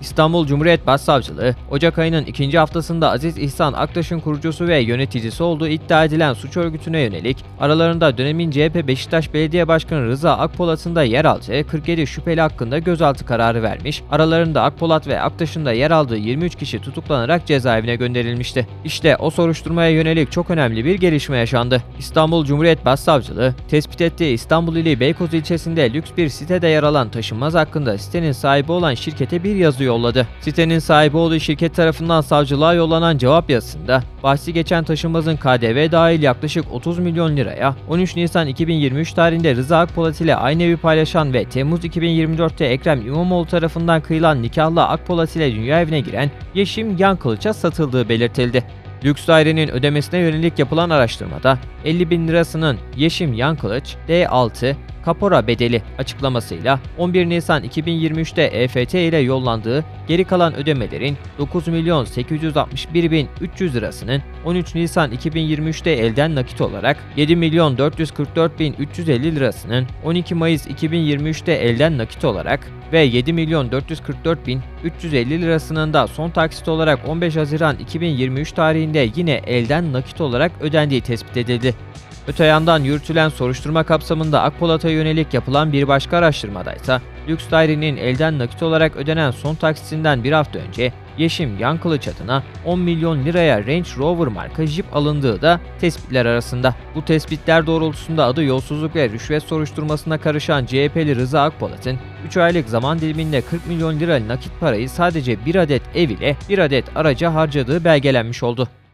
İstanbul Cumhuriyet Başsavcılığı, Ocak ayının ikinci haftasında Aziz İhsan Aktaş'ın kurucusu ve yöneticisi olduğu iddia edilen suç örgütüne yönelik, aralarında dönemin CHP Beşiktaş Belediye Başkanı Rıza Akpolat'ın da yer aldığı 47 şüpheli hakkında gözaltı kararı vermiş, aralarında Akpolat ve Aktaş'ın da yer aldığı 23 kişi tutuklanarak cezaevine gönderilmişti. İşte o soruşturmaya yönelik çok önemli bir gelişme yaşandı. İstanbul Cumhuriyet Başsavcılığı, tespit ettiği İstanbul ili Beykoz ilçesinde lüks bir sitede yer alan taşınmaz hakkında sitenin sahibi olan şirkete bir yazı yolladı. Sitenin sahibi olduğu şirket tarafından savcılığa yollanan cevap yazısında bahsi geçen taşınmazın KDV dahil yaklaşık 30 milyon liraya 13 Nisan 2023 tarihinde Rıza Akpolat ile aynı evi paylaşan ve Temmuz 2024'te Ekrem İmamoğlu tarafından kıyılan nikahlı Akpolat ile dünya evine giren Yeşim Yan Kılıç'a satıldığı belirtildi. Lüks dairenin ödemesine yönelik yapılan araştırmada 50 bin lirasının Yeşim Yan Kılıç D6 kapora bedeli açıklamasıyla 11 Nisan 2023'te EFT ile yollandığı geri kalan ödemelerin 9 milyon 861 bin 300 lirasının 13 Nisan 2023'te elden nakit olarak 7 milyon 444 bin 350 lirasının 12 Mayıs 2023'te elden nakit olarak ve 7 milyon 444 bin 350 lirasının da son taksit olarak 15 Haziran 2023 tarihinde yine elden nakit olarak ödendiği tespit edildi. Öte yandan yürütülen soruşturma kapsamında Akpolat'a yönelik yapılan bir başka araştırmada ise lüks dairenin elden nakit olarak ödenen son taksitinden bir hafta önce Yeşim Yankılıç adına 10 milyon liraya Range Rover marka Jeep alındığı da tespitler arasında. Bu tespitler doğrultusunda adı yolsuzluk ve rüşvet soruşturmasına karışan CHP'li Rıza Akpolat'ın 3 aylık zaman diliminde 40 milyon lira nakit parayı sadece bir adet ev ile bir adet araca harcadığı belgelenmiş oldu.